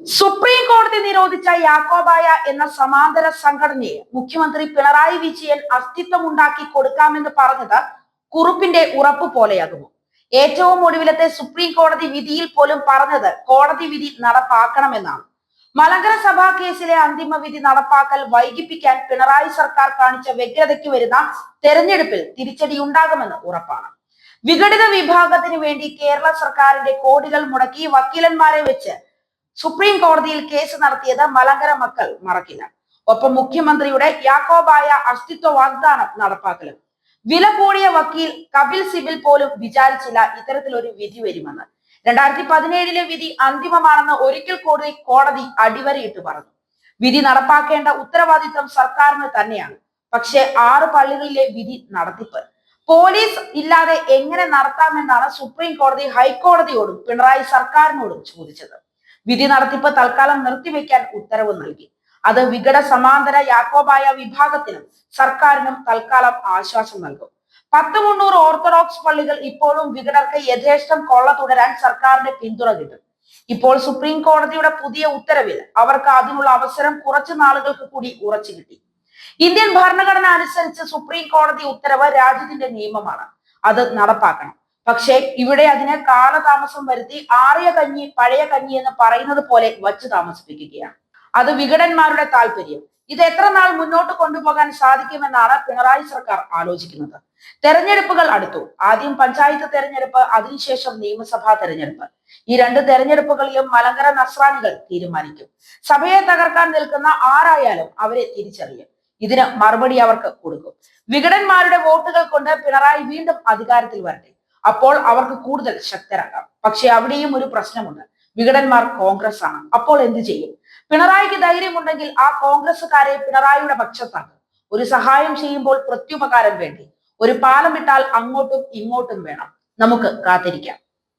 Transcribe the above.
Supreme കോടതി നിരോധിച്ച യാക്കോബായ എന്ന സമാന്തര സംഘടനയെ മുഖ്യമന്ത്രി പിണറായി വിജയൻ അസ്തിത്വമുണ്ടാക്കി കൊടുക്കാമെന്ന് പറഞ്ഞത് കുറുപ്പിന്റെ ഉറപ്പ് പോലെയാകുമോ ഏറ്റവും ഒടുവിലത്തെ സുപ്രീം കോടതി വിധിയിൽ പോലും പറഞ്ഞത് കോടതി വിധി നടപ്പാക്കണമെന്നാണ്. മലങ്കര സഭാ കേസിലെ അന്തിമ വിധി നടപ്പാക്കൽ വൈകിപ്പിക്കാൻ പിണറായി സർക്കാർ കാണിച്ച വ്യഗ്രതയ്ക്ക് വരുന്ന തെരഞ്ഞെടുപ്പിൽ തിരിച്ചടി ഉണ്ടാകുമെന്ന് ഉറപ്പാണ്. വിഘടിത വിഭാഗത്തിന് വേണ്ടി കേരള സർക്കാരിന്റെ കോടികൾ മുടക്കി വക്കീലന്മാരെ വെച്ച് സുപ്രീം കോടതിയിൽ കേസ് നടത്തിയത് മലങ്കര മക്കൾ മറക്കില്ല. ഒപ്പം മുഖ്യമന്ത്രിയുടെ യാക്കോബായ അസ്തിത്വ വാഗ്ദാനം നടപ്പാക്കലും. വില കൂടിയ വക്കീൽ കപിൽ സിബിൽ പോലും വിചാരിച്ചില്ല ഇത്തരത്തിലൊരു വിധി വരുമെന്ന്. രണ്ടായിരത്തി പതിനേഴിലെ വിധി അന്തിമമാണെന്ന് ഒരിക്കൽ കൂടി കോടതി അടിവരയിട്ട് പറഞ്ഞു. വിധി നടപ്പാക്കേണ്ട ഉത്തരവാദിത്വം സർക്കാരിന് തന്നെയാണ്. പക്ഷെ ആറ് പള്ളികളിലെ വിധി നടത്തിപ്പ്. പോലീസ് ഇല്ലാതെ എങ്ങനെ നടത്താമെന്നാണ് സുപ്രീം കോടതി ഹൈക്കോടതിയോടും പിണറായി സർക്കാരിനോടും ചോദിച്ചത്. വിധി നടത്തിപ്പ് തൽക്കാലം നിർത്തിവെക്കാൻ ഉത്തരവ് നൽകി. അത് വിഘട സമാന്തര യാക്കോബായ വിഭാഗത്തിനും സർക്കാരിനും തൽക്കാലം ആശ്വാസം നൽകും. പത്ത് മുന്നൂറ് ഓർത്തഡോക്സ് പള്ളികൾ ഇപ്പോഴും വിഘടർക്ക് യഥേഷ്ടം കൊള്ള തുടരാൻ സർക്കാരിന്റെ പിന്തുണ കിട്ടും. ഇപ്പോൾ സുപ്രീം കോടതിയുടെ പുതിയ ഉത്തരവിൽ അവർക്ക് അതിനുള്ള അവസരം കുറച്ചു നാളുകൾക്ക് കൂടി ഉറച്ചു കിട്ടി. ഇന്ത്യൻ ഭരണഘടന അനുസരിച്ച് സുപ്രീം കോടതി ഉത്തരവ് രാജ്യത്തിന്റെ നിയമമാണ്. അത് നടപ്പാക്കണം. പക്ഷേ ഇവിടെ അതിനെ കാലതാമസം വരുത്തി ആറിയ കഞ്ഞി പഴയ കഞ്ഞി എന്ന് പറയുന്നത് പോലെ വച്ചു താമസിപ്പിക്കുകയാണ്. അത് വിഘടന്മാരുടെ താല്പര്യം. ഇത് എത്ര നാൾ മുന്നോട്ട് കൊണ്ടുപോകാൻ സാധിക്കുമെന്നാണ് പിണറായി സർക്കാർ ആലോചിക്കുന്നത്. തെരഞ്ഞെടുപ്പുകൾ അടുത്തു. ആദ്യം പഞ്ചായത്ത് തെരഞ്ഞെടുപ്പ് അതിനുശേഷം നിയമസഭാ തെരഞ്ഞെടുപ്പ്. ഈ രണ്ട് തെരഞ്ഞെടുപ്പുകളിലും മലങ്കര നസ്രാനികൾ തീരുമാനിക്കും. സഭയെ തകർക്കാൻ നിൽക്കുന്ന ആരായാലും അവരെ തിരിച്ചറിയും. ഇതിന് മറുപടി അവർക്ക് കൊടുക്കും. വിഘടന്മാരുടെ വോട്ടുകൾ കൊണ്ട് പിണറായി വീണ്ടും അധികാരത്തിൽ വരട്ടെ. അപ്പോൾ അവർക്ക് കൂടുതൽ ശക്തരാകാം. പക്ഷെ അവിടെയും ഒരു പ്രശ്നമുണ്ട്. വിഘടന്മാർ കോൺഗ്രസ് ആണ് അപ്പോൾ എന്ത് ചെയ്യും? പിണറായിക്ക് ധൈര്യമുണ്ടെങ്കിൽ ആ കോൺഗ്രസ്സുകാരെ പിണറായിയുടെ പക്ഷത്താക്കും. ഒരു സഹായം ചെയ്യുമ്പോൾ പ്രത്യുപകാരം വേണ്ടി. ഒരു പാലം ഇട്ടാൽ അങ്ങോട്ടും ഇങ്ങോട്ടും വേണം. നമുക്ക് കാത്തിരിക്കാം.